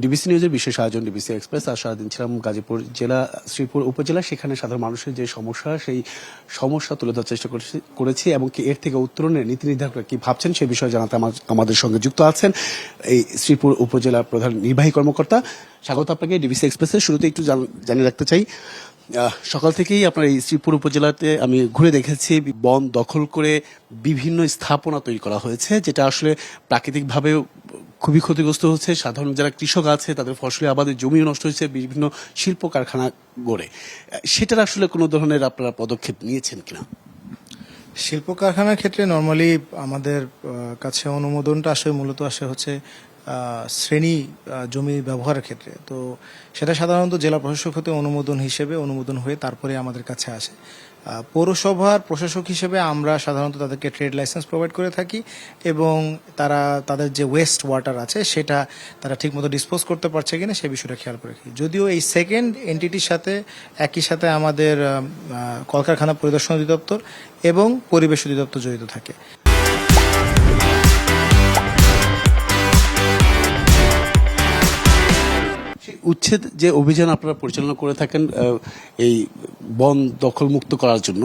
DBC নিউজের বিশেষ আয়োজন, ডিবিসি এক্সপ্রেস, আর সারাদিন ছিলাম গাজীপুর জেলা, শ্রীপুর উপজেলা। সেখানে সাধারণ মানুষের যে সমস্যা, সেই সমস্যা তুলে ধরার চেষ্টা করেছি- এবং এর থেকে উত্তরণের নীতি নির্ধারকরা কি ভাবছেন সে বিষয়ে জানাতে আমাদের সঙ্গে যুক্ত আছেন এই শ্রীপুর উপজেলার প্রধান নির্বাহী কর্মকর্তা। স্বাগত আপনাকে ডিবিসি এক্সপ্রেসের শুরুতে একটু জান- জানিয়ে রাখতে চাই। সকাল থেকেই আপনার এই শ্রীপুর উপজেলাতে আমি ঘুরে দেখেছি বন দখল করে বিভিন্ন স্থাপনা তৈরি করা হয়েছে, যেটা আসলে প্রাকৃতিকভাবে খুবই ক্ষতিগ্রস্ত হচ্ছে। সাধারণ যারা কৃষক আছে, তাদের ফসলে আবাদের জমিও নষ্ট হয়েছে, বিভিন্ন শিল্প কারখানা গড়ে। সেটার আসলে কোনো ধরনের আপনারা পদক্ষেপ নিয়েছেন কিনা? শিল্প কারখানার ক্ষেত্রে নর্মালি আমাদের কাছে অনুমোদনটা আসে, মূলত আসে হচ্ছে শ্রেণি জমি ব্যবহারের ক্ষেত্রে। তো সেটা সাধারণত জেলা প্রশাসক হতে অনুমোদন হিসেবে অনুমোদন হয়ে তারপরে আমাদের কাছে আসে। পৌরসভার প্রশাসক হিসেবে আমরা সাধারণত তাদেরকে ট্রেড লাইসেন্স প্রোভাইড করে থাকি এবং তারা, তাদের যে ওয়েস্ট ওয়াটার আছে সেটা তারা ঠিকমতো ডিসপোজ করতে পারছে কিনা সে বিষয়টা খেয়াল করে রাখি। যদিও এই সেকেন্ড এন্টিটির সাথে, একই সাথে আমাদের কলকারখানা পরিদর্শন অধিদপ্তর এবং পরিবেশ অধিদপ্তর জড়িত থাকে। উচ্ছেদ যে অভিযান আপনারা পরিচালনা করে থাকেন এই বন দখল মুক্ত করার জন্য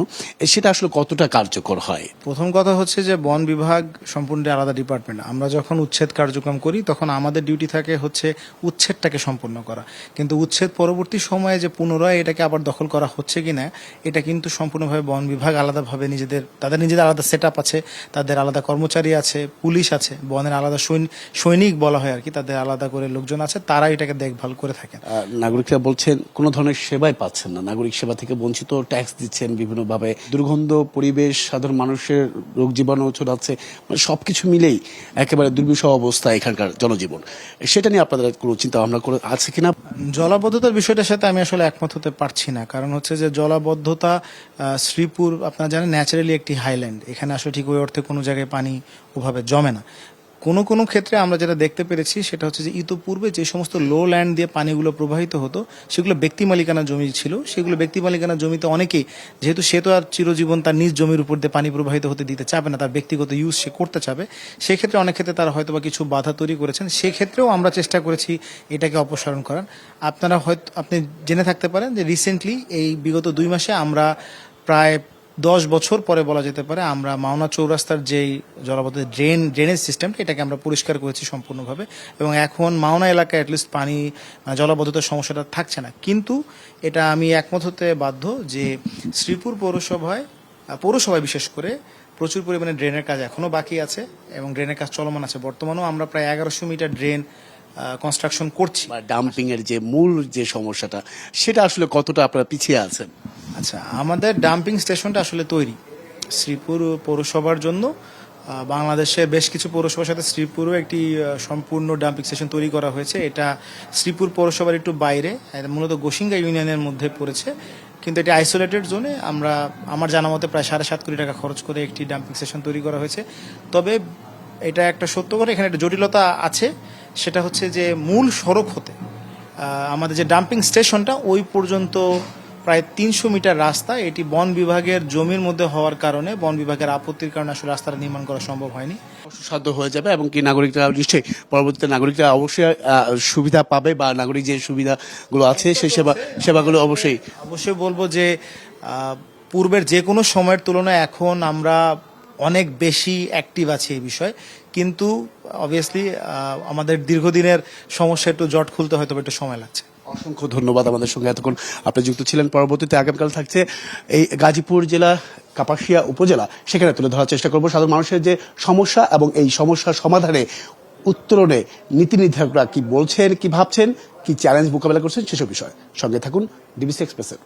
সেটা আসলে কতটা কার্যকর হয়? প্রথম কথা হচ্ছে যে বন বিভাগ সম্পূর্ণ আলাদা ডিপার্টমেন্ট। আমরা যখন উচ্ছেদ কার্যক্রম করি, তখন আমাদের ডিউটি থাকে হচ্ছে উচ্ছেদটাকে সম্পূর্ণ করা। কিন্তু উচ্ছেদ পরবর্তী সময়ে যে পুনরায় এটাকে আবার দখল করা হচ্ছে কিনা, এটা কিন্তু সম্পূর্ণভাবে বন বিভাগ আলাদাভাবে নিজেদের, তাদের নিজেদের আলাদা সেট আছে, তাদের আলাদা কর্মচারী আছে, পুলিশ আছে, বনের আলাদা সৈনিক বলা হয় আর কি, তাদের আলাদা করে লোকজন আছে তারা এটাকে দেখভাল করে থাকেন। নাগরিকরা বলছেন কোনো ধরনের সেবাই পাচ্ছেন না। নাগরিক সেবা থেকে বঞ্চিত ট্যাক্স দিচ্ছেন বিভিন্নভাবে। দুর্গন্ধ পরিবেশ সাধারণ মানুষের রোগ জীবাণু ছড়াচ্ছে। মানে সবকিছু মিলেই একেবারে দুর্বিষহ অবস্থা এখানকার জনজীবন। সেটা নিয়ে আপনাদের কোনো চিন্তা ভাবনা করে আছে কিনা? জলাবদ্ধতার বিষয়টার সাথে আমি আসলে একমত হতে পারছি না। কারণ হচ্ছে যে জলাবদ্ধতা শ্রীপুর আপনারা জানেন ন্যাচারালি একটি হাইল্যান্ড। এখানে আসলে ঠিক ওই অর্থে কোনো জায়গায় পানি ওভাবে জমে না। কোনো কোনো ক্ষেত্রে আমরা যেটা দেখতে পেরেছি সেটা হচ্ছে যে ইতোপূর্বে যে সমস্ত লো ল্যান্ড দিয়ে পানিগুলো প্রবাহিত হতো, সেগুলো ব্যক্তি মালিকানা জমি ছিল। সেগুলো ব্যক্তি মালিকানা জমিতে অনেকেই যেহেতু সে তো আর চিরজীবন তার নিজ জমির উপর দিয়ে পানি প্রবাহিত হতে দিতে চাবে না, তার ব্যক্তিগত ইউজ সে করতে চাবে, সেক্ষেত্রে অনেক ক্ষেত্রে তারা হয়তো বা কিছু বাধা তৈরি করেছেন। সেক্ষেত্রেও আমরা চেষ্টা করেছি এটাকে অপসারণ করার। আপনারা হয়তো, আপনি জেনে থাকতে পারেন যে রিসেন্টলি এই বিগত দুই মাসে আমরা প্রায় দশ বছর পরে বলা যেতে পারে আমরা মাওনা চৌরাস্তার যেই জলাবদ্ধ ড্রেন ড্রেনেজ সিস্টেমটা এটাকে আমরা পরিষ্কার করেছি সম্পূর্ণভাবে। এবং এখন মাওনা এলাকায় অ্যাটলিস্ট পানি আহ, জলাবদ্ধতার সমস্যাটা থাকছে না। কিন্তু এটা আমি একমত হতে বাধ্য যে শ্রীপুর পৌরসভায় পৌরসভায় বিশেষ করে প্রচুর পরিমাণে ড্রেনের কাজ এখনও বাকি আছে এবং ড্রেনের কাজ চলমান আছে। বর্তমানেও আমরা প্রায় এগারোশো মিটার ড্রেন কনস্ট্রাকশন করছি। বা ডাম্পিং যে মূল যে সমস্যাটা সেটা আসলে কতটা আপনারা পিছিয়ে আছেন? আচ্ছা আমাদের ডাম্পিং স্টেশনটা আসলে তৈরি। শ্রীপুর পৌরসভার জন্য বাংলাদেশে বেশ কিছু পৌরসভার সাথে শ্রীপুরও একটি সম্পূর্ণ ডাম্পিং স্টেশন তৈরি করা হয়েছে। এটা শ্রীপুর পৌরসভার একটু বাইরে মূলত গোসিঙ্গা ইউনিয়নের মধ্যে পড়েছে। কিন্তু এটি আইসোলেটেড জোনে আমরা, আমার জানা মতে প্রায় সাড়ে সাত কোটি টাকা খরচ করে একটি ডাম্পিং স্টেশন তৈরি করা হয়েছে। তবে এটা একটা সত্য করে এখানে একটা জটিলতা আছে। সেটা হচ্ছে যে মূল সড়ক হতে আমাদের যে ডাম্পিং স্টেশনটা ওই পর্যন্ত প্রায় তিনশো মিটার রাস্তা। এটি বন বিভাগের জমির মধ্যে হওয়ার কারণে বন বিভাগের আপত্তির কারণে আসলে রাস্তাটা নির্মাণ করা সম্ভব হয়নি। সাধ্য হয়ে যাবে এবং কি নাগরিকরা নিশ্চয়ই পরবর্তীতে নাগরিকরা অবশ্যই সুবিধা পাবে বা নাগরিক যে সুবিধাগুলো আছে সেই সেবা সেবাগুলো অবশ্যই। অবশ্যই বলব যে পূর্বের যে কোনো সময়ের তুলনায় এখন আমরা অনেক বেশি অ্যাক্টিভ আছি এই বিষয়ে। কিন্তু অবভিয়াসলি আমাদের দীর্ঘদিনের সমস্যা একটু জট খুলতে হয়তো একটু সময় লাগছে। অসংখ্য ধন্যবাদ আমাদের সঙ্গে এতক্ষণ। আপনি যুক্ত ছিলেন, পরবর্তীতে আগামীকাল থাকছে এই গাজীপুর জেলা, কাপাসিয়া উপজেলা। সেখানে তুলে ধরার চেষ্টা করব। সাধারণ মানুষের যে সমস্যা এবং এই সমস্যার সমাধানে, উত্তরণে নীতি নির্ধারকরা কি বলছেন, কি ভাবছেন, কি চ্যালেঞ্জ মোকাবেলা করছেন, সেসব বিষয়। সঙ্গে থাকুন ডিবিসি এক্সপ্রেসের